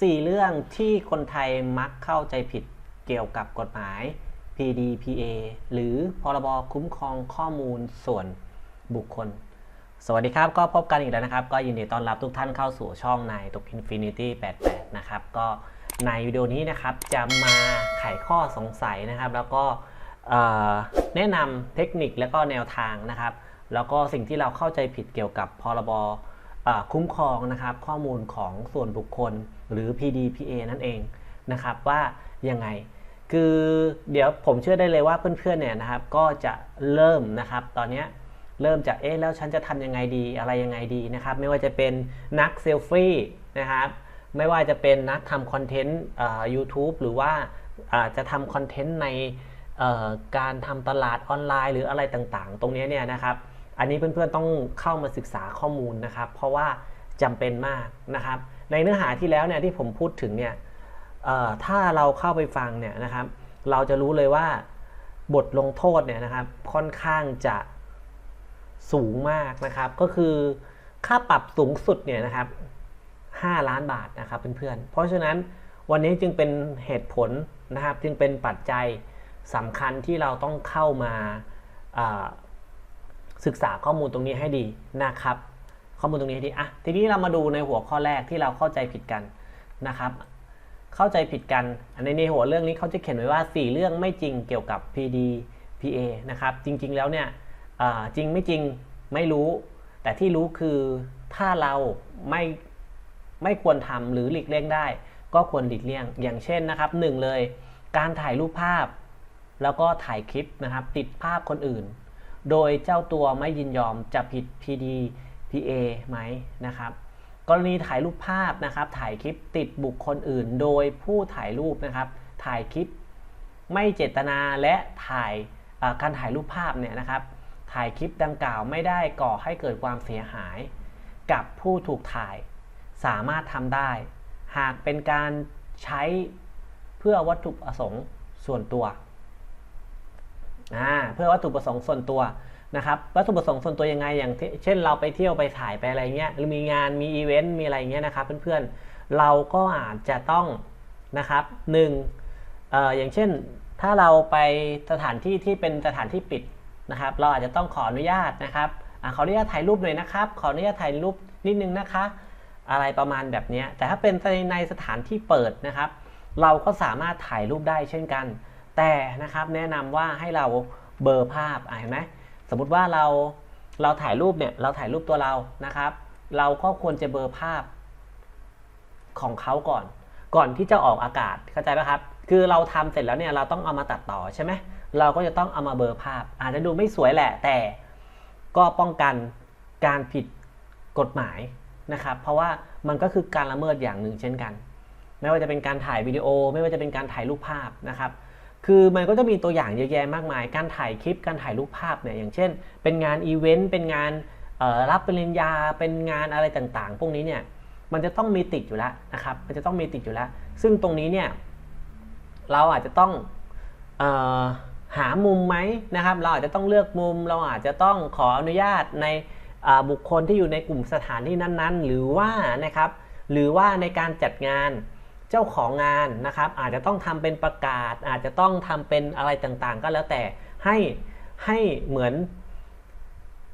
4 เรื่องที่คนไทยมักเข้าใจผิดเกี่ยวกับกฎหมาย PDPA หรือพรบคุ้มครองข้อมูลส่วนบุคคล สวัสดีครับ ก็พบกันอีกแล้วนะครับ ก็ยินดีต้อนรับทุกท่านเข้าสู่ช่องนายตก Infinity 88 นะครับ ก็ในวิดีโอนี้นะครับจะมาไขข้อสงสัยนะครับ แล้วก็แนะนำเทคนิคและก็แนวทางนะครับ แล้วก็สิ่งที่เราเข้าใจผิดเกี่ยวกับพรบคุ้มครองนะครับ ข้อมูลของส่วนบุคคล หรือ PDPA นั่นเองนะครับว่ายังไง คือเดี๋ยวผมเชื่อได้เลยว่าเพื่อนๆเนี่ยนะครับก็จะเริ่มนะครับ ตอนนี้เริ่มจากเอ๊ะแล้วฉันจะทำยังไงดีอะไรยังไงดีนะครับ ไม่ว่าจะเป็นนักเซลฟี่นะครับไม่ว่าจะเป็นนักทำคอนเทนต์ยูทูบหรือว่าจะทำคอนเทนต์ในการทำตลาดออนไลน์ หรืออะไรต่างๆ ตรงนี้เนี่ยนะครับ อันนี้เพื่อนๆต้องเข้ามาศึกษาข้อมูลนะครับ เพราะว่าจำเป็นมากนะครับ ในเนื้อหาที่แล้วเนี่ยที่ผมพูดถึงเนี่ยถ้าเราเข้าไปฟังเนี่ยนะครับ เราจะรู้เลยว่าบทลงโทษเนี่ยนะครับค่อนข้างจะสูงมากนะครับ ก็คือค่าปรับสูงสุดเนี่ยนะครับ 5 ล้านบาทนะครับเพื่อนๆ เพราะฉะนั้นวันนี้จึงเป็นเหตุผลนะครับ จึงเป็นปัจจัยสำคัญที่เราต้องเข้ามาศึกษาข้อมูลตรงนี้ให้ดีนะครับ ข้อมูลตรงนี้ให้ดีอะทีนี้เรามาดูในหัวข้อแรกที่เราเข้าใจผิดกันนะครับ เข้าใจผิดกันในในหัวเรื่องนี้เขาจะเขียนไว้ว่า 4 เรื่องไม่จริงเกี่ยวกับ PDPA นะครับ จริง ๆ แล้วเนี่ยจริงไม่จริงไม่รู้ แต่ที่รู้คือถ้าเราไม่ไม่ควรทำหรือหลีกเลี่ยงได้ ก็ควรหลีกเลี่ยง อย่างเช่นนะครับหนึ่งเลย การถ่ายรูปภาพ แล้วก็ถ่ายคลิปนะครับ ติดภาพคนอื่น โดยเจ้าตัวไม่ยินยอมจะผิด pd P.A. ไหมนะครับ กรณีถ่ายรูปภาพนะครับ ถ่ายคลิปติดบุคคลอื่น โดยผู้ถ่ายรูปนะครับ ถ่ายคลิปไม่เจตนาและถ่ายการถ่ายรูปภาพเนี่ยนะครับ ถ่ายคลิปดังกล่าวไม่ได้ก่อให้เกิดความเสียหาย กับผู้ถูกถ่ายสามารถทำได้ หากเป็นการใช้เพื่อวัตถุประสงค์ส่วนตัวเพื่อวัตถุประสงค์ส่วนตัว นะครับวัตถุประสงค์ส่วนตัวยังไงอย่างเช่นเราไปเที่ยวไปถ่ายไปอะไรเงี้ยหรือมีงานมีอีเวนต์มีอะไรเงี้ยนะครับเพื่อนๆเราก็อาจจะต้องนะครับหนึ่งอออย่างเช่นถ้าเราไปสถานที่ที่เป็นสถานที่ปิดนะครับ เราอาจจะต้องขออนุญาตนะครับอขออนุญาตถ่ายรูปหน่อยนะครับ ขออนุญาตถ่ายรูปนิดนึงนะคะ อะไรประมาณแบบนี้แต่ถ้าเป็นในสถานที่เปิดนะครับ เราก็สามารถถ่ายรูปได้เช่นกัน แต่นะครับแนะนำว่าให้เราเบอร์ภาพเห็นไหม สมมุติว่าเราเราถ่ายรูปเนี่ยเราถ่ายรูปตัวเรานะครับ เราก็ควรจะเบอร์ภาพของเขาก่อน ก่อนที่จะออกอากาศเข้าใจไหมครับ คือเราทำเสร็จแล้วเนี่ยเราต้องเอามาตัดต่อใช่ไหมเราก็จะต้องเอามาเบอร์ภาพ อาจจะดูไม่สวยแหละแต่ก็ป้องกันการผิดกฎหมายนะครับ เพราะว่ามันก็คือการละเมิดอย่างหนึ่งเช่นกัน ไม่ว่าจะเป็นการถ่ายวิดีโอ ไม่ว่าจะเป็นการถ่ายรูปภาพนะครับ คือมันก็จะมีตัวอย่างเยอะแยะมากมาย การถ่ายคลิป การถ่ายรูปภาพเนี่ยอย่างเช่น เป็นงานอีเวนต์ เป็นงานรับปริญญา เป็นงานอะไรต่างๆ พวกนี้เนี่ยมันจะต้องมีติดอยู่แล้วนะครับ มันจะต้องมีติดอยู่แล้ว ซึ่งตรงนี้เนี่ยเราอาจจะต้องออหามุมไหมนะครับ เราอาจจะต้องเลือกมุม เราอาจจะต้องขออนุญาตในบุคคลที่อยู่ในกลุ่มสถานที่นั้นๆ หรือว่านะครับ หรือว่าในการจัดงาน จ้าของงานนะครับ อาจจะต้องทำเป็นประกาศ อาจจะต้องทำเป็นอะไรต่างๆ ก็แล้วแต่ให้ให้เหมือน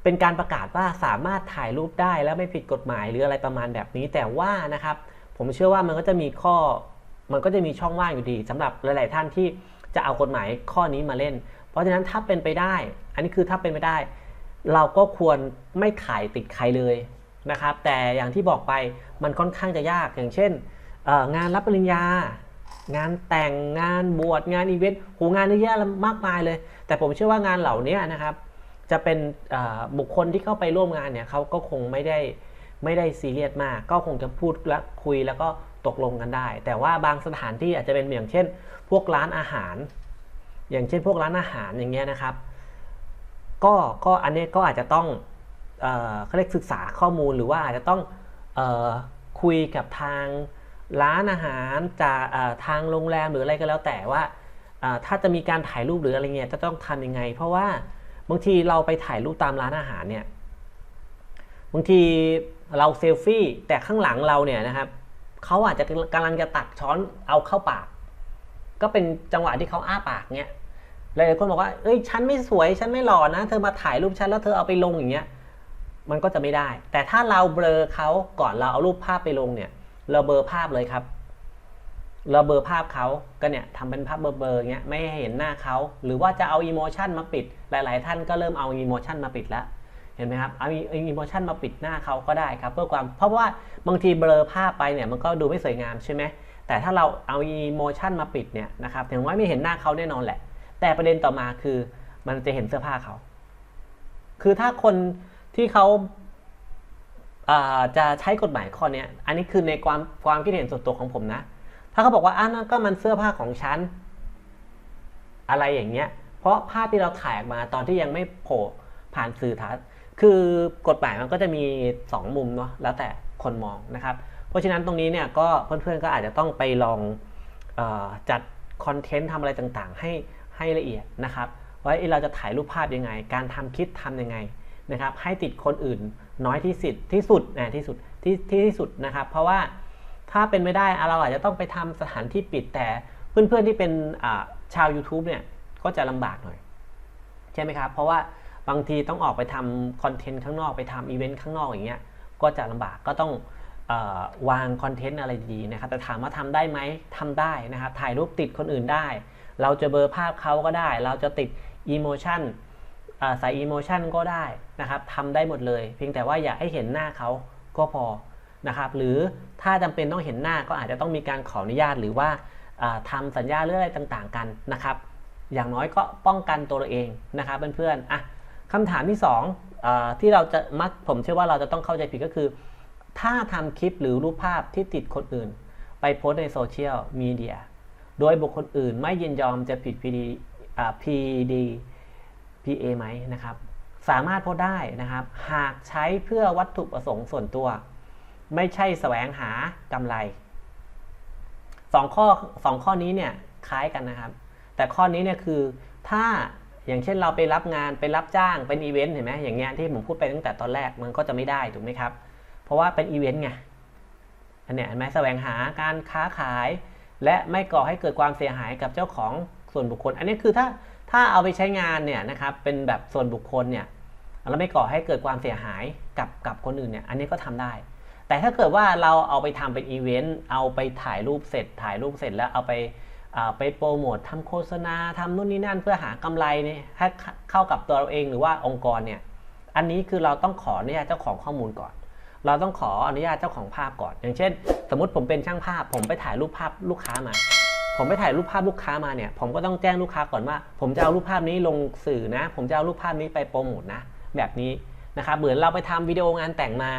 เป็นการประกาศว่าสามารถถ่ายรูปได้แล้วไม่ผิดกฎหมายหรืออะไรประมาณแบบนี้ แต่ว่านะครับ ผมเชื่อว่ามันก็จะมีข้อมันก็จะมีช่องว่างอยู่ดีสำหรับหลาย ๆ ท่านที่จะเอากฎหมายข้อนี้มาเล่น เพราะฉะนั้นถ้าเป็นไปได้ อันนี้คือถ้าเป็นไปได้ เราก็ควรไม่ถ่ายติดใครเลยนะครับ แต่อย่างที่บอกไปมันค่อนข้างจะยากอย่างเช่น งานรับปริญญา งานแต่งงานบวชงานอีเวนต์โหงานเยอะแยะมากมายเลย แต่ผมเชื่อว่างานเหล่านี้นะครับ จะเป็นบุคคลที่เข้าไปร่วมงานเนี่ยเขาก็คงไม่ได้ไม่ได้ซีเรียสมาก ก็คงจะพูดและคุยแล้วก็ตกลงกันได้ แต่ว่าบางสถานที่อาจจะเป็นอย่างเช่น พวกร้านอาหาร อย่างเช่น พวกร้านอาหารอย่างเงี้ยนะครับ ก็ก็อันนี้ก็อาจจะต้องเขาเรียกศึกษาข้อมูลหรือว่าอาจจะต้องคุยกับทาง ร้านอาหารจากทางโรงแรมหรืออะไรก็แล้วแต่ว่า ถ้าจะมีการถ่ายรูปหรืออะไรเงี้ยจะต้องทำยังไง เพราะว่าบางทีเราไปถ่ายรูปตามร้านอาหารเนี่ยบางทีเราเซลฟี่แต่ข้างหลังเราเนี่ยนะครับเขาอาจจะกำลังจะตักช้อนเอาเข้าปาก ก็เป็นจังหวะที่เขาอ้าปากเนี้ยหลายๆคนบอกว่าเอ้ยฉันไม่สวยฉันไม่หล่อนะเธอมาถ่ายรูปฉันแล้วเธอเอาไปลงอย่างเงี้ยมันก็จะไม่ได้ แต่ถ้าเราเบลอเขาก่อนเราเอารูปภาพไปลงเนี่ย เราเบลอภาพเลยครับ เราเบลอภาพเขาก็เนี่ยทำเป็นภาพเบลอๆเงี้ยไม่ให้เห็นหน้าเขาหรือว่าจะเอาอีโมชันมาปิด หลาย ๆ ท่านก็เริ่มเอาอีโมชันมาปิดแล้วเห็นไหมครับเอาอีโมชันมาปิดหน้าเขาก็ได้ครับ เพื่อความเพราะว่าบางทีเบลอภาพไปเนี่ยมันก็ดูไม่สวยงามใช่ไหมแต่ถ้าเราเอาอีโมชันมาปิดเนี่ยนะครับถึงว่าไม่เห็นหน้าเขาแน่นอนแหละ แต่ประเด็นต่อมาคือมันจะเห็นเสื้อผ้าเขา คือถ้าคนที่เขา จะใช้กฎหมายข้อนี้อันนี้คือในความความคิดเห็นส่วนตัวของผมนะ ถ้าเขาบอกว่าอะนั่นก็มันเสื้อผ้าของฉันอะไรอย่างเงี้ย เพราะภาพที่เราถ่ายออกมาตอนที่ยังไม่โผล่ผ่านสื่อทัศน์คือกฎหมายมันก็จะมี 2 มุมเนาะแล้วแต่คนมองนะครับ เพราะฉะนั้นตรงนี้เนี่ยก็เพื่อนๆก็อาจจะต้องไปลองออจัดคอนเทนต์ทำอะไรต่างๆ ให้ให้ละเอียดนะครับว่าเอ๊ะเราจะถ่ายรูปภาพยังไง การทำคลิปทำยังไง นะครับให้ติดคนอื่นน้อยที่สุดที่สุดนะที่สุดที่ที่สุดนะครับ เพราะว่าถ้าเป็นไม่ได้เราอาจจะต้องไปทำสถานที่ปิดแต่เพื่อนๆที่เป็นชาว YouTube เนี่ยก็จะลำบากหน่อย ใช่ไหมครับ เพราะว่าบางทีต้องออกไปทำคอนเทนต์ข้างนอกไปทำอีเวนต์ข้างนอกอย่างเงี้ยก็จะลำบากก็ต้องอวางคอนเทนต์อะไรดีนะครับ แต่ถามว่าทำได้ไหมทำได้นะครับ ถ่ายรูปติดคนอื่นได้ เราจะเบอร์ภาพเขาก็ได้ เราจะติดอีโมชั่น ใส่อีโมชันก็ได้นะครับทำได้หมดเลย เพียงแต่ว่าอย่าให้เห็นหน้าเขาก็พอนะครับ หรือถ้าจำเป็นต้องเห็นหน้าก็อาจจะต้องมีการขออนุญาตหรือว่าทำสัญญาเรื่องอะไรต่างๆกันนะครับ อย่างน้อยก็ป้องกันตัวเราเองนะครับเพื่อนๆอะคำถามที่2องอที่เราจะมักผมเชื่อว่าเราจะต้องเข้าใจผิดก็คือ ถ้าทำคลิปหรือรูปภาพที่ติดคนอื่น ไปโพสในโซเชียลมีเดียโดยบุคคลอื่นไม่ยินยอมจะผิด PD อ่า PD PA ไหมนะครับ สามารถโพสได้นะครับ หากใช้เพื่อวัตถุประสงค์ส่วนตัว ไม่ใช่แสวงหากำไรสองข้อสองข้อนี้เนี่ยคล้ายกันนะครับ แต่ข้อนี้เนี่ยคือถ้าอย่างเช่นเราไปรับงานไปรับจ้างเป็นอีเวนต์เห็นไหมอย่างเงี้ยที่ผมพูดไปตั้งแต่ตอนแรกมันก็จะไม่ได้ถูกไหมครับ เพราะว่าเป็นอีเวนต์ไงอันเนี้ยเห็นไหมแสวงหาการค้าขาย และไม่ก่อให้เกิดความเสียหายกับเจ้าของส่วนบุคคล อันนี้คือถ้า ถ้าเอาไปใช้งานเนี่ยนะครับเป็นแบบส่วนบุคคลเนี่ยแล้วไม่ก่อให้เกิดความเสียหายกับกับคนอื่นเนี่ยอันนี้ก็ทำได้ แต่ถ้าเกิดว่าเราเอาไปทำเป็นอีเวนต์เอาไปถ่ายรูปเสร็จ ถ่ายรูปเสร็จแล้วเอาไปไปโปรโมททำโฆษณาทำนู่นนี่นั่นเพื่อหากำไรเนี่ยให้เข้ากับตัวเราเองหรือว่าองค์กรเนี่ยอันนี้คือเราต้องขออนุญาตเจ้าของข้อมูลก่อน เราต้องขออนุญาตเจ้าของภาพก่อน อย่างเช่น สมมติผมเป็นช่างภาพ ผมไปถ่ายรูปภาพลูกค้ามา ผมไปถ่ายรูปภาพลูกค้ามาเนี่ย ผมก็ต้องแจ้งลูกค้าก่อนว่า ผมจะเอารูปภาพนี้ลงสื่อนะ ผมจะเอารูปภาพนี้ไปโปรโมทนะ แบบนี้นะครับเหมือนเราไปทำวิดีโองานแต่งมา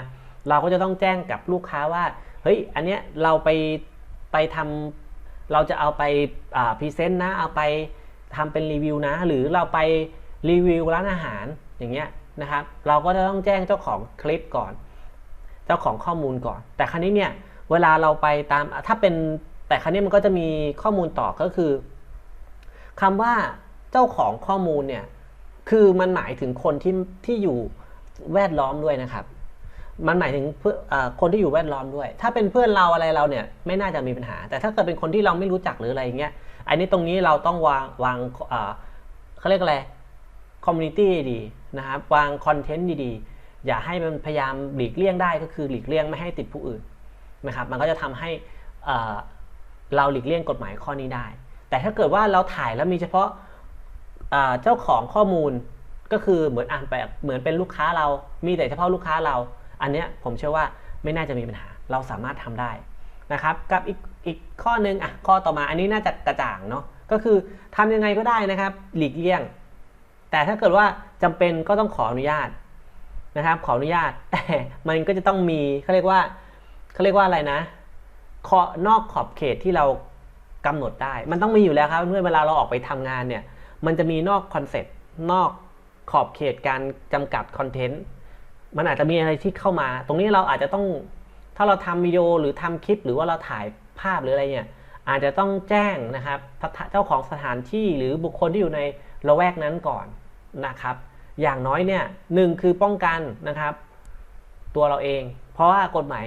เราก็จะต้องแจ้งกับลูกค้าว่าเฮ้ยอันเนี้ยเราไปไปทำเราจะเอาไปพรีเซนต์นะ เอาไปทำเป็นรีวิวนะ หรือเราไปรีวิวร้านอาหารอย่างเงี้ยนะครับเราก็จะต้องแจ้งเจ้าของคลิปก่อน เจ้าของข้อมูลก่อน แต่ครั้นี้เนี่ยเวลาเราไปตามถ้าเป็น แต่ครั้นี้มันก็จะมีข้อมูลต่อก็คือคำว่าเจ้าของข้อมูลเนี่ยคือมันหมายถึงคนที่ที่อยู่แวดล้อมด้วยนะครับ มันหมายถึงเพื่อคนที่อยู่แวดล้อมด้วย ถ้าเป็นเพื่อนเราอะไรเราเนี่ยไม่น่าจะมีปัญหา แต่ถ้าเกิดเป็นคนที่เราไม่รู้จักหรืออะไรเงี้ยอันนี้ตรงนี้เราต้องวางวางเขาเรียกอะไรคอมมูนิตี้ดีนะครับวางคอนเทนต์ดีๆ อย่าให้มันพยายามหลีกเลี่ยงได้ก็คือหลีกเลี่ยงไม่ให้ติดผู้อื่นนะครับ มันก็จะทำให้ เราหลีกเลี่ยงกฎหมายข้อนี้ได้ แต่ถ้าเกิดว่าเราถ่ายแล้วมีเฉพาะเจ้าของข้อมูลก็คือเหมือนอ่านแบบเหมือนเป็นลูกค้าเรา มีแต่เฉพาะลูกค้าเรา อันเนี้ยผมเชื่อว่าไม่น่าจะมีปัญหา เราสามารถทำได้นะครับ กับอีกอีกข้อนึงอะข้อต่อมาอันนี้น่าจะกระจ่างเนาะ ก็คือทำยังไงก็ได้นะครับ หลีกเลี่ยง แต่ถ้าเกิดว่าจำเป็นก็ต้องขออนุญาตนะครับ ขออนุญาต แต่มันก็จะต้องมีเขาเรียกว่าเขาเรียกว่าอะไรนะ ขอนอกขอบเขตที่เรากำหนดได้ มันต้องมีอยู่แล้วครับเมื่อเวลาเราออกไปทำงานเนี่ย มันจะมีนอกคอนเซ็ปต์นอกขอบเขตการจำกัดคอนเทนต์มันอาจจะมีอะไรที่เข้ามา ตรงนี้เราอาจจะต้องถ้าเราทำวิดีโอหรือทำคลิป หรือว่าเราถ่ายภาพหรืออะไรเนี่ยอาจจะต้องแจ้งนะครับเจ้าของสถานที่หรือบุคคลที่อยู่ในละแวกนั้นก่อนนะครับ อย่างน้อยเนี่ยหนึ่งคือป้องกันนะครับ ตัวเราเอง เพราะว่ากฎหมาย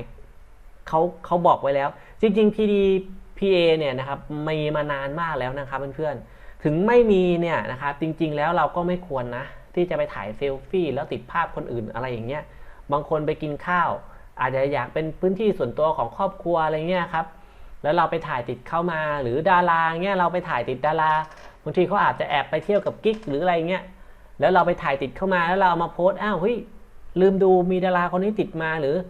เขาเขาบอกไว้แล้ว จริงๆ PDPA เนี่ยนะครับมีมานานมากแล้วนะครับเพื่อนๆถึงไม่มีเนี่ยนะครับจริงๆแล้วเราก็ไม่ควรนะ ที่จะไปถ่ายเซลฟี่แล้วติดภาพคนอื่นอะไรอย่างเงี้ยบางคนไปกินข้าว อาจจะอยากเป็นพื้นที่ส่วนตัวของครอบครัวอะไรเงี้ยครับแล้วเราไปถ่ายติดเข้ามาหรือดาราเงี้ยเราไปถ่ายติดดาราบางทีเขาอาจจะแอบไปเที่ยวกับกิ๊กหรืออะไรเงี้ยแล้วเราไปถ่ายติดเข้ามาแล้วเราเอามาโพสต์อ้าวเฮ้ยลืมดูมีดาราคนนี้ติดมาหรือเออ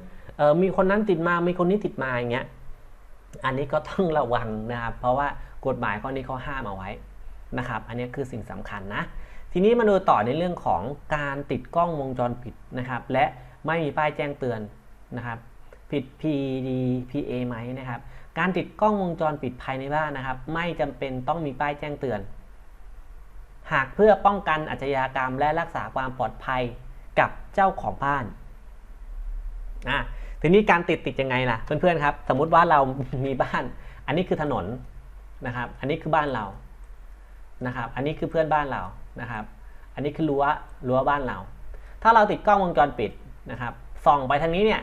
มีคนนั้นติดมา มีคนนี้ติดมาอย่างเงี้ย อันนี้ก็ต้องระวังนะครับ เพราะว่ากฎหมายข้อนี้เขาห้ามเอาไว้นะครับ อันนี้คือสิ่งสำคัญนะ ทีนี้มาดูต่อในเรื่องของการติดกล้องวงจรปิดนะครับ และไม่มีป้ายแจ้งเตือนนะครับ ผิด PDPA ไหมนะครับ การติดกล้องวงจรปิดภายในบ้านนะครับ ไม่จำเป็นต้องมีป้ายแจ้งเตือน หากเพื่อป้องกันอาชญากรรม และรักษาความปลอดภัยกับเจ้าของบ้านอะ ทีนี้การติดติดยังไงล่ะ เพื่อนๆครับ สมมุติว่าเรามีบ้าน อันนี้คือถนนนะครับ อันนี้คือบ้านเรานะครับ อันนี้คือเพื่อนบ้านเรานะครับ อันนี้คือรั้วรั้วบ้านเรา ถ้าเราติดกล้องวงจรปิดนะครับส่องไปทางนี้เนี่ย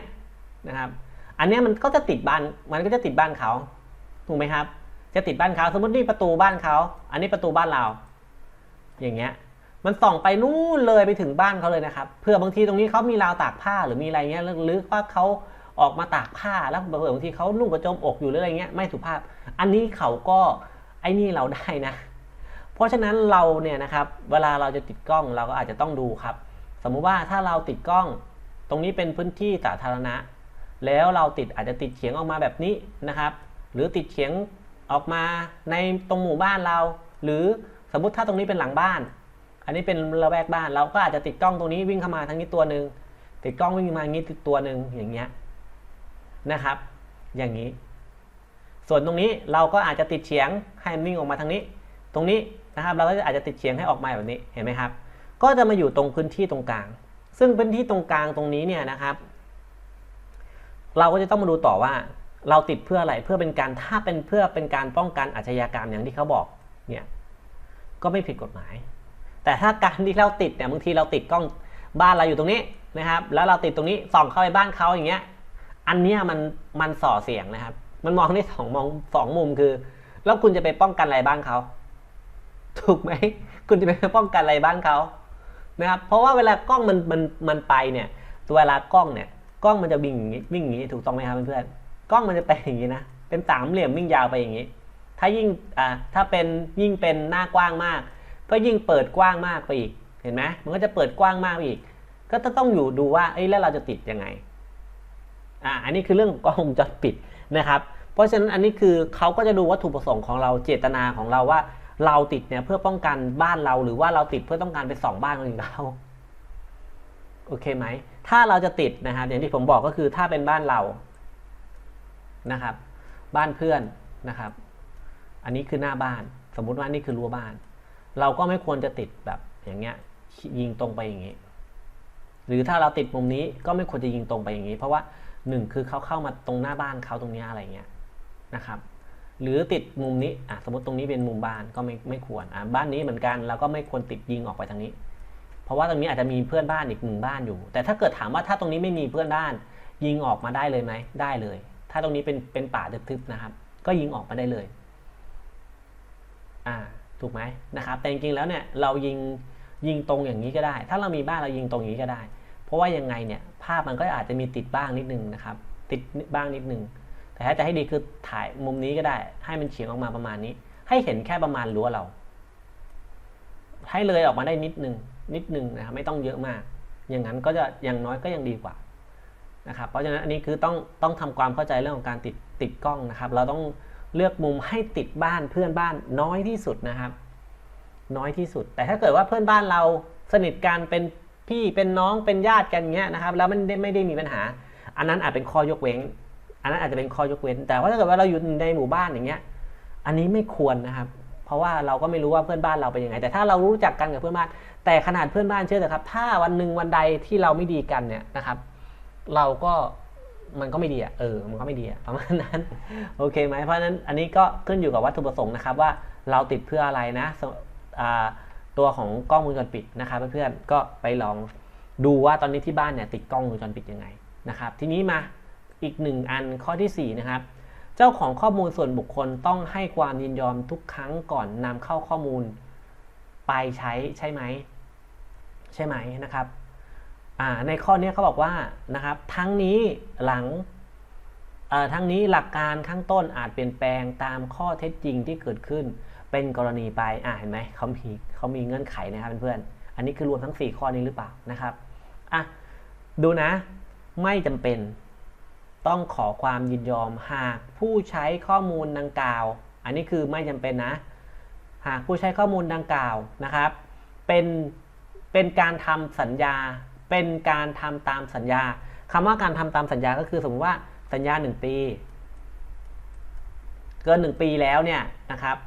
นะครับ อันนี้มันก็จะติดบ้านมันก็จะติดบ้านเขาถูกไหมครับ จะติดบ้านเขาสมมตินี่ประตูบ้านเขา อันนี้ประตูบ้านเรา อย่างเงี้ย มันส่องไปนู่นเลยไปถึงบ้านเขาเลยนะครับเพื่อบางทีตรงนี้เขามีราวตากผ้าหรือมีอะไรเงี้ยหรือว่าเขาออกมาตากผ้าแล้วบางทีเขานุ่งกระโจมอกอยู่หรืออะไรเงี้ยไม่สุภาพ อันนี้เขาก็ไอ้นี่เราได้นะ เพราะฉะนั้นเราเนี่ยนะครับเวลาเราจะติดกล้องเราก็อาจจะต้องดูครับ สมมุติว่าถ้าเราติดกล้อง ตรงนี้เป็นพื้นที่สาธารณะ แล้วเราติดอาจจะติดเฉียงออกมาแบบนี้นะครับ หรือติดเฉียงออกมาในตรงหมู่บ้านเรา หรือสมมุติถ้าตรงนี้เป็นหลังบ้าน อันนี้เป็นระแวกบ้านเราก็อาจจะติดกล้องตรงนี้วิ่งเข้ามาทางนี้ตัวหนึ่งติดกล้องวิ่งมาอย่างนี้ติดตัวหนึ่งอย่างเงี้ยนะครับ อย่างนี้ ส่วนตรงนี้เราก็อาจจะติดเฉียงให้มันวิ่งออกมาทางนี้ ตรงนี้นะครับเราก็อาจจะติดเฉียงให้ออกมาแบบนี้เห็นไหมครับ ก็จะมาอยู่ตรงพื้นที่ตรงกลาง ซึ่งพื้นที่ตรงกลางตรงนี้เนี่ยนะครับ เราก็จะต้องมาดูต่อว่าเราติดเพื่ออะไรเพื่อเป็นการถ้าเป็นเพื่อเป็นการป้องกันอาชญากรรมอย่างที่เขาบอกเนี่ยก็ไม่ผิดกฎหมาย แต่ถ้าการที่เราติดเนี่ยบางทีเราติดกล้องบ้านเราอยู่ตรงนี้นะครับ แล้วเราติดตรงนี้ส่องเข้าไปบ้านเขาอย่างเงี้ย อันเนี้ยมันมันส่อเสียงนะครับ มันมองได้สองมองสองมุมคือ แล้วคุณจะไปป้องกันอะไรบ้านเขาถูกไหมคุณจะไปป้องกันอะไรบ้านเขานะครับ เพราะว่าเวลากล้องมันมันมันไปเนี่ย ตัวเวลากล้องเนี่ยกล้องมันจะวิ่งอย่างนี้วิ่งอย่างนี้ถูกต้องไหมครับเพื่อนๆกล้องมันจะไปอย่างนี้นะเป็นสามเหลี่ยมวิ่งยาวไปอย่างนี้ ถ้ายิ่งอ่าถ้าเป็นยิ่งเป็นหน้ากว้างมาก ก็ยิ่งเปิดกว้างมากไปอีก เห็นไหมมันก็จะเปิดกว้างมากไปอีก ก็จะต้องอยู่ดูว่าเอ้ยแล้วเราจะติดยังไง อ่า อันนี้คือเรื่องของกล้องวงจรปิดนะครับ เพราะฉะนั้นอันนี้คือเขาก็จะดูวัตถุประสงค์ของเราเจตนาของเราว่า เราติดเนี่ยเพื่อป้องกันบ้านเราหรือว่าเราติดเพื่อต้องการไปส่องบ้านคนอื่นเขาโอเคไหม ถ้าเราจะติดนะครับอย่างที่ผมบอกก็คือถ้าเป็นบ้านเรานะครับ บ้านเพื่อนนะครับ อันนี้คือหน้าบ้าน สมมุติว่านี่คือรั้วบ้าน เราก็ไม่ควรจะติดแบบอย่างเงี้ยยิงตรงไปอย่างนี้ หรือถ้าเราติดมุมนี้ก็ไม่ควรจะยิงตรงไปอย่างนี้ เพราะว่าหนึ่งคือเขาเข้ามาตรงหน้าบ้านเขาตรงนี้อะไรเงี้ยนะครับ หรือติดมุมนี้อะสมมติตรงนี้เป็นมุมบ้านก็ไม่ไม่ควรอะบ้านนี้เหมือนกันเราก็ไม่ควรติดยิงออกไปทางนี้ เพราะว่าตรงนี้อาจจะมีเพื่อนบ้านอีกหนึ่งบ้านอยู่ แต่ถ้าเกิดถามว่าถ้าตรงนี้ไม่มีเพื่อนบ้าน ยิงออกมาได้เลยไหมได้เลย ถ้าตรงนี้เป็นเป็นป่าทึบๆนะครับ ก็ยิงออกมาได้เลย อ่า ถูกไหมนะครับแต่จริงๆแล้วเนี่ยเรายิงยิงตรงอย่างนี้ก็ได้ ถ้าเรามีบ้านเรายิงตรงอย่างนี้ก็ได้ เพราะว่ายังไงเนี่ยภาพมันก็อาจจะมีติดบ้างนิดนึงนะครับติดบ้างนิดนึงแต่ถ้าจะให้ดีคือถ่ายมุมนี้ก็ได้ ให้มันเฉียงออกมาประมาณนี้ ให้เห็นแค่ประมาณรั้วเรา ให้เลยออกมาได้นิดนึงนิดนึงนะครับไม่ต้องเยอะมาก อย่างนั้นก็จะอย่างน้อยก็ยังดีกว่านะครับเพราะฉะนั้นอันนี้คือต้องต้องทำความเข้าใจเรื่องของการติดติดกล้องนะครับ เราต้อง เลือกมุมให้ติดบ้านเพื่อนบ้านน้อยที่สุดนะครับ น้อยที่สุด แต่ถ้าเกิดว่าเพื่อนบ้านเราสนิทกันเป็นพี่เป็นน้องเป็นญาติกันเงี้ยนะครับแล้วมันไม่ได้มีปัญหา อันนั้นอาจเป็นข้อยกเว้น อันนั้นอาจจะเป็นข้อยกเว้น แต่ว่าถ้าเกิดว่าเราอยู่ในหมู่บ้านอย่างเงี้ย อันนี้ไม่ควรนะครับ เพราะว่าเราก็ไม่รู้ว่าเพื่อนบ้านเราเป็นยังไง แต่ถ้าเรารู้จักกันกับเพื่อนบ้าน แต่ขนาดเพื่อนบ้านเชื่อเถอะครับ ถ้าวันหนึ่งวันใดที่เราไม่ดีกันเนี่ยนะครับ เราก็ มันก็ไม่ดีอะเออมันก็ไม่ดีอะประมาณนั้นโอเคไหมเพราะฉะนั้นอันนี้ก็ขึ้นอยู่กับวัตถุประสงค์นะครับว่าเราติดเพื่ออะไรนะตัวของกล้องวงจรปิดนะครับเพื่อนๆก็ไปลองดูว่าตอนนี้ที่บ้านเนี่ยติดกล้องวงจรปิดยังไงนะครับ ทีนี้มาอีกหนึ่งอันข้อที่4นะครับเจ้าของข้อมูลส่วนบุคคลต้องให้ความยินยอมทุกครั้งก่อนนำเข้าข้อมูลไปใช้ใช่ไหมใช่ไหมนะครับ ในข้อนี้เขาบอกว่านะครับทั้งนี้หลังทั้งนี้หลักการข้างต้นอาจเปลี่ยนแปลงตามข้อเท็จจริงที่เกิดขึ้นเป็นกรณีไปอ่าเห็นไหมเขามีเขามีเงื่อนไขนะครับเพื่อนๆอันนี้คือรวมทั้ง 4 ข้อนี้หรือเปล่านะครับอะดูนะไม่จำเป็นต้องขอความยินยอมหากผู้ใช้ข้อมูลดังกล่าว อันนี้คือไม่จำเป็นนะ หากผู้ใช้ข้อมูลดังกล่าวนะครับ เป็นเป็นการทำสัญญา เป็นการทำตามสัญญาคำว่าการทำตามสัญญาก็คือสมมติว่าสัญญา 1 ปี เกิน 1 ปีแล้วเนี่ยนะครับ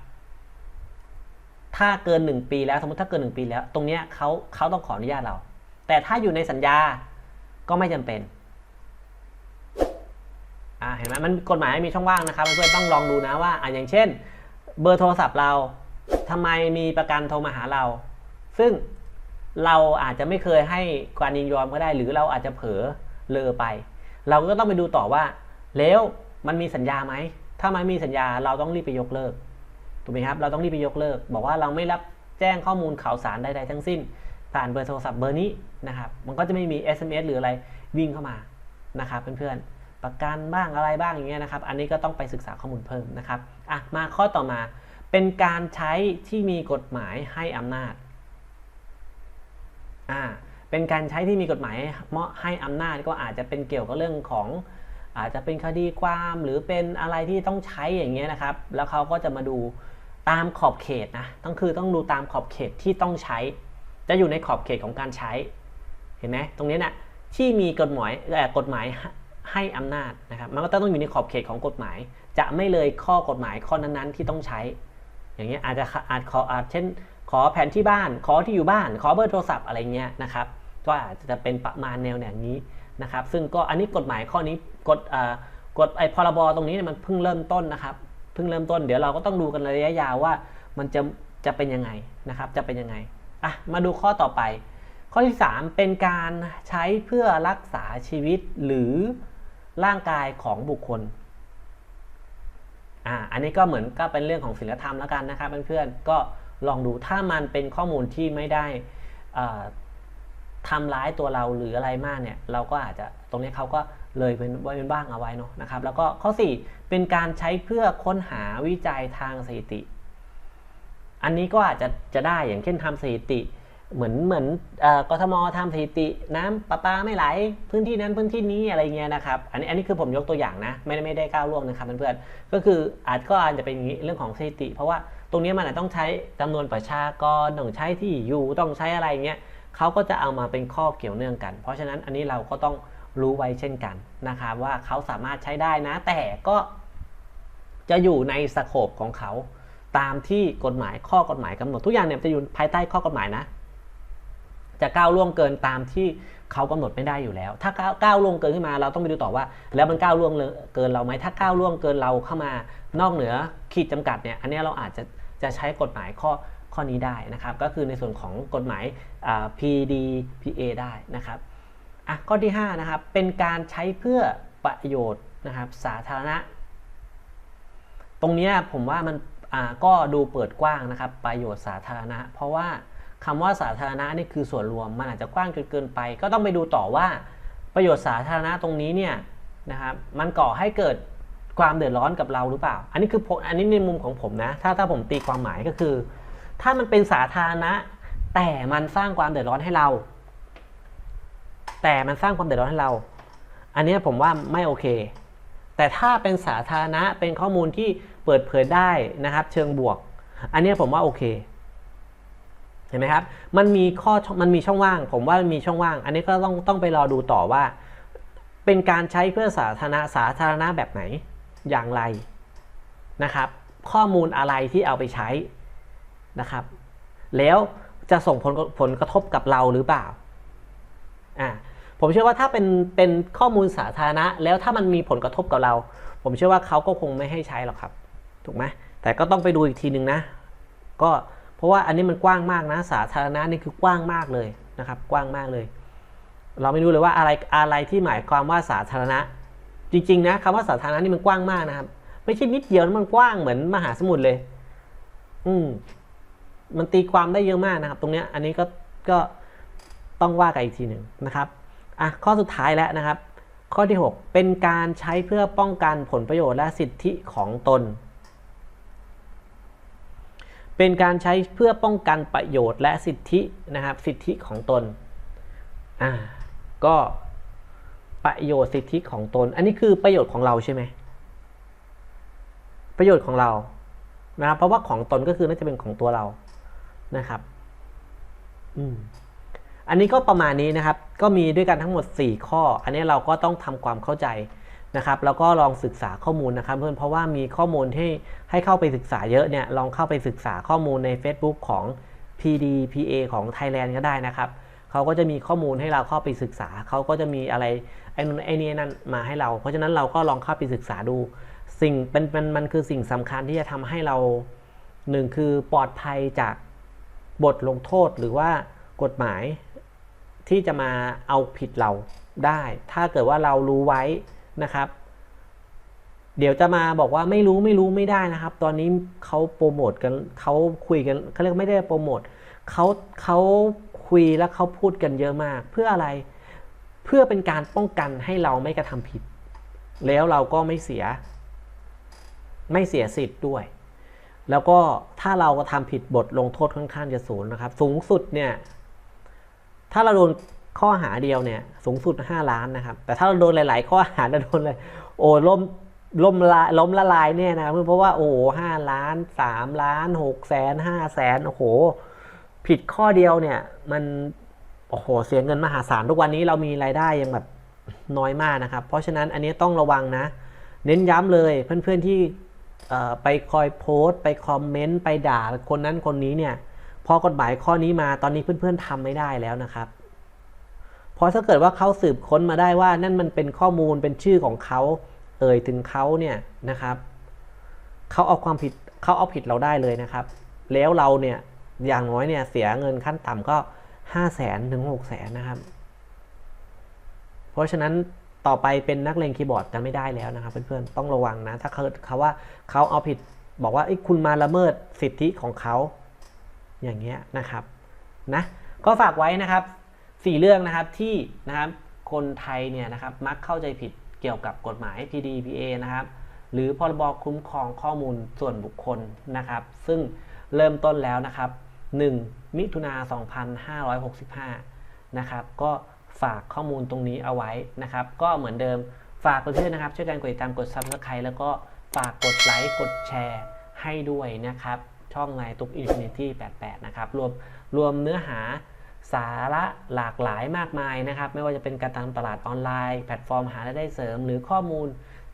ถ้าเกิน 1 ปีแล้วสมมติถ้าเกิน 1 ปีแล้ว ตรงเนี้ยเขาเขาต้องขออนุญาตเรา แต่ถ้าอยู่ในสัญญาก็ไม่จำเป็นอ่าเห็นไหมมันกฎหมายมีช่องว่างนะครับเพื่อนต้องลองดูนะว่าอ่าอย่างเช่น เบอร์โทรศัพท์เราทำไมมีประกันโทรมาหาเรา ซึ่ง เราอาจจะไม่เคยให้การยินยอมก็ได้ หรือเราอาจจะเผลอเลอไป เราก็ต้องไปดูต่อว่า แล้วมันมีสัญญาไหมถ้ามันมีสัญญาเราต้องรีบไปยกเลิกถูกไหมครับเราต้องรีบไปยกเลิก บอกว่าเราไม่รับแจ้งข้อมูลข่าวสารใดๆทั้งสิ้น ผ่านเบอร์โทรศัพท์เบอร์นี้นะครับมันก็จะไม่มี SMS หรืออะไรวิ่งเข้ามานะครับเพื่อนๆประกันบ้างอะไรบ้างอย่างเงี้ยนะครับ อันนี้ก็ต้องไปศึกษาข้อมูลเพิ่มนะครับอะมาข้อต่อมาเป็นการใช้ที่มีกฎหมายให้อำนาจ อ่าเป็นการใช้ที่มีกฎหมายเหมาะให้อำนาจก็อาจจะเป็นเกี่ยวกับเรื่องของอาจจะเป็นคดีความหรือเป็นอะไรที่ต้องใช้อย่างเงี้ยนะครับ แล้วเขาก็จะมาดูตามขอบเขตนะต้องคือต้องดูตามขอบเขตที่ต้องใช้ จะอยู่ในขอบเขตของการใช้ เห็นไหมตรงนี้นะที่มีกฎหมายกฎหมายให้อำนาจนะครับ มันก็ต้องอยู่ในขอบเขตของกฎหมาย จะไม่เลยข้อกฎหมายข้อนั้นๆที่ต้องใช้ อย่างเงี้ยอาจจะอาจขออาจเช่น ขอแผนที่บ้าน ขอที่อยู่บ้าน ขอเบอร์โทรศัพท์อะไรเงี้ยนะครับก็อาจจะเป็นประมาณแนวอย่างนี้นะครับ ซึ่งก็อันนี้กฎหมายข้อนี้กฎกฎไอ้พรบตรงนี้มันเพิ่งเริ่มต้นนะครับเพิ่งเริ่มต้นเดี๋ยวเราก็ต้องดูกันระยะยาวว่ามันจะจะเป็นยังไงนะครับจะเป็นยังไงอะมาดูข้อต่อไป ข้อที่ 3 เป็นการใช้เพื่อรักษาชีวิตหรือร่างกายของบุคคลอ่าอันนี้ก็เหมือนก็เป็นเรื่องของศีลธรรมแล้วกันนะครับเพื่อนๆก็ ลองดูถ้ามันเป็นข้อมูลที่ไม่ได้ทำร้ายตัวเราหรืออะไรมากเนี่ยเราก็อาจจะตรงนี้เขาก็เลยเป็นไว้เป็นบ้างเอาไว้เนาะนะครับ แล้วก็ข้อ 4 เป็นการใช้เพื่อค้นหาวิจัยทางสถิติ อันนี้ก็อาจจะจะได้อย่างเช่นทำสถิติ เหมือนเหมือนกทมทำสถิติ น้ำประปาไม่ไหลพื้นที่นั้นพื้นที่นี้อะไรเงี้ยนะครับ อันนี้อันนี้คือผมยกตัวอย่างนะ ไม่ได้ไม่ได้ก้าวล่วงนะครับเพื่อนๆก็คืออาจก็อาจจะเป็นอย่างนี้เรื่องของสถิติ เพราะว่า ตรงนี้มันต้องใช้จำนวนประชากรต้องใช้ที่อยู่ต้องใช้อะไรเงี้ยเขาก็จะเอามาเป็นข้อเกี่ยวเนื่องกัน เพราะฉะนั้นอันนี้เราก็ต้องรู้ไว้เช่นกันนะครับว่าเขาสามารถใช้ได้นะ แต่ก็จะอยู่ในสโคปของเขาตามที่กฎหมายข้อกฎหมายกำหนดทุกอย่างเนี่ยจะอยู่ภายใต้ข้อกฎหมายนะ จะก้าวล่วงเกินตามที่เขากำหนดไม่ได้อยู่แล้ว ถ้าก้าวล่วงเกินขึ้นมาเราต้องไปดูต่อว่า แล้วมันก้าวล่วงเกินเราไหมถ้าก้าวล่วงเกินเราเข้ามา นอกเหนือขีดจำกัดเนี่ยอันนี้เราอาจจะจะใช้กฎหมายข้อข้อนี้ได้นะครับ ก็คือในส่วนของกฎหมาย PDPA ได้นะครับอะข้อที่5นะครับเป็นการใช้เพื่อประโยชน์นะครับสาธารณะ ตรงนี้ผมว่ามันก็ดูเปิดกว้างนะครับ ประโยชน์สาธารณะ เพราะว่าคำว่าสาธารณะนี่คือส่วนรวมมันอาจจะกว้างจนเกินไป ก็ต้องไปดูต่อว่าประโยชน์สาธารณะตรงนี้เนี่ยนะครับมันก่อให้เกิด ความเดือดร้อนกับเราหรือเปล่า อันนี้คืออันนี้ในมุมของผมนะ ถ้าถ้าผมตีความหมายก็คือ ถ้ามันเป็นสาธารณะ แต่มันสร้างความเดือดร้อนให้เรา แต่มันสร้างความเดือดร้อนให้เรา อันนี้ผมว่าไม่โอเค แต่ถ้าเป็นสาธารณะเป็นข้อมูลที่เปิดเผยได้นะครับ เชิงบวก อันนี้ผมว่าโอเคเห็นไหมครับ มันมีข้อ มันมีช่องว่าง ผมว่ามันมีช่องว่าง อันนี้ก็ต้องต้องไปรอดูต่อว่า เป็นการใช้เพื่อสาธารณะสาธารณะแบบไหน อย่างไรนะครับ ข้อมูลอะไรที่เอาไปใช้นะครับ แล้วจะส่งผลผลกระทบกับเราหรือเปล่าอ่าผมเชื่อว่าถ้าเป็นเป็นข้อมูลสาธารณะ แล้วถ้ามันมีผลกระทบกับเรา ผมเชื่อว่าเขาก็คงไม่ให้ใช้หรอกครับ ถูกไหมแต่ก็ต้องไปดูอีกทีหนึ่งนะ ก็เพราะว่าอันนี้มันกว้างมากนะ สาธารณะนี่คือกว้างมากเลยนะครับ กว้างมากเลย เราไม่รู้เลยว่าอะไรอะไรที่หมายความว่าสาธารณะ จริงๆนะคำว่าสาธารณะนี่มันกว้างมากนะครับไม่ใช่นิดเดียวนะมันกว้างเหมือนมหาสมุทรเลย อืมมันตีความได้เยอะมากนะครับ ตรงเนี้ย อันนี้ก็ก็ต้องว่ากันอีกทีหนึ่งนะครับอะข้อสุดท้ายแล้วนะครับ ข้อที่ 6 เป็นการใช้เพื่อป้องกันผลประโยชน์และสิทธิของตน เป็นการใช้เพื่อป้องกันประโยชน์และสิทธินะครับ สิทธิของตนอ่าก็ ประโยชน์สิทธิของตน อันนี้คือประโยชน์ของเราใช่ไหม ประโยชน์ของเรา นะครับเพราะว่าของตนก็คือน่าจะเป็นของตัวเรา นะครับ อืมอันนี้ก็ประมาณนี้นะครับ ก็มีด้วยกันทั้งหมด 4 ข้อ อันนี้เราก็ต้องทำความเข้าใจนะครับ แล้วก็ลองศึกษาข้อมูลนะครับเพื่อน เพราะว่ามีข้อมูลที่ให้เข้าไปศึกษาเยอะเนี่ย ลองเข้าไปศึกษาข้อมูลใน Facebook ของ PDPA ของ Thailand ก็ได้นะครับ เขาก็จะมีข้อมูลให้เราเข้าไปศึกษา เขาก็จะมีอะไรไอ้นู่นไอ้นี่นั่นมาให้เรา เพราะฉะนั้นเราก็ลองเข้าไปศึกษาดู สิ่งเป็นมันมันคือสิ่งสำคัญที่จะทำให้เราหนึ่งคือปลอดภัยจากบทลงโทษหรือว่ากฎหมายที่จะมาเอาผิดเราได้ ถ้าเกิดว่าเรารู้ไว้นะครับ เดี๋ยวจะมาบอกว่าไม่รู้ไม่รู้ไม่ได้นะครับ ตอนนี้เขาโปรโมทกันเขาคุยกันเขาเรียกไม่ได้โปรโมทเขาเขา คุยแล้วเขาพูดกันเยอะมาก เพื่ออะไรเพื่อเป็นการป้องกันให้เราไม่กระทำผิด แล้วเราก็ไม่เสีย ไม่เสียสิทธิ์ด้วย แล้วก็ถ้าเรากระทำผิดบทลงโทษค่อนข้างจะสูงนะครับ สูงสุดเนี่ย ถ้าเราโดนข้อหาเดียวเนี่ย สูงสุด 5 ล้านนะครับ แต่ถ้าเราโดนหลาย ๆ ข้อหาเราโดนเลยโอ้ล้มล้มละล้มละลายเนี่ยนะครับเพราะว่าโอ้ห้าล้านสามล้านหกแสนห้าแสนโอ้โห ผิดข้อเดียวเนี่ย มันโอ้โหเสียเงินมหาศาลทุกวันนี้เรามีรายได้ยังแบบน้อยมากนะครับ เพราะฉะนั้นอันนี้ต้องระวังนะ เน้นย้ำเลยเพื่อนๆที่เอ่ไปคอยโพสต์ ไปคอมเมนต์ไปด่าคนนั้นคนนี้เนี่ยพอกฎหมายข้อนี้มาตอนนี้เพื่อนๆทำไม่ได้แล้วนะครับ เพราะถ้าเกิดว่าเขาสืบค้นมาได้ว่านั่นมันเป็นข้อมูลเป็นชื่อของเขาเอ่ยถึงเขาเนี่ยนะครับเขาเอาความผิดเขาเอาผิดเราได้เลยนะครับ แล้วเราเนี่ย อย่างน้อยเนี่ยเสียเงินขั้นต่ำก็ห้าแสนถึงหกแสนนะครับ เพราะฉะนั้นต่อไปเป็นนักเลงคีย์บอร์ดกันไม่ได้แล้วนะครับ เพื่อนๆต้องระวังนะ ถ้าเขาเขาว่าเขาเอาผิดบอกว่าคุณมาละเมิดสิทธิของเขาอย่างเงี้ยนะครับนะก็ฝากไว้นะครับสี่เรื่องนะครับที่นะครับคนไทยเนี่ยนะครับมักเข้าใจผิดเกี่ยวกับกฎหมาย PDPA นะครับหรือพรบคุ้มครองข้อมูลส่วนบุคคลนะครับ ซึ่งเริ่มต้นแล้วนะครับ 1 มิถุนา 2565 นะครับ ก็ฝากข้อมูลตรงนี้เอาไว้นะครับ ก็เหมือนเดิมฝากเพื่อนๆนะครับ ช่วยกันกดติดตามกด Subscribe แล้วก็ฝากกดไลค์กดแชร์ให้ด้วยนะครับ ช่องนายตุ๊ก Infinity 88 นะครับ รวมรวมเนื้อหาสาระหลากหลายมากมายนะครับ ไม่ว่าจะเป็นการตามตลาดออนไลน์ แพลตฟอร์มหารายได้เสริม หรือข้อมูล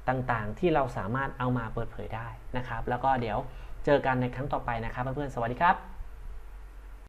ต่างๆ ที่เราสามารถเอามาเปิดเผยได้นะครับ แล้วก็เดี๋ยวเจอกันในครั้งต่อไปนะครับเพื่อนๆสวัสดีครับ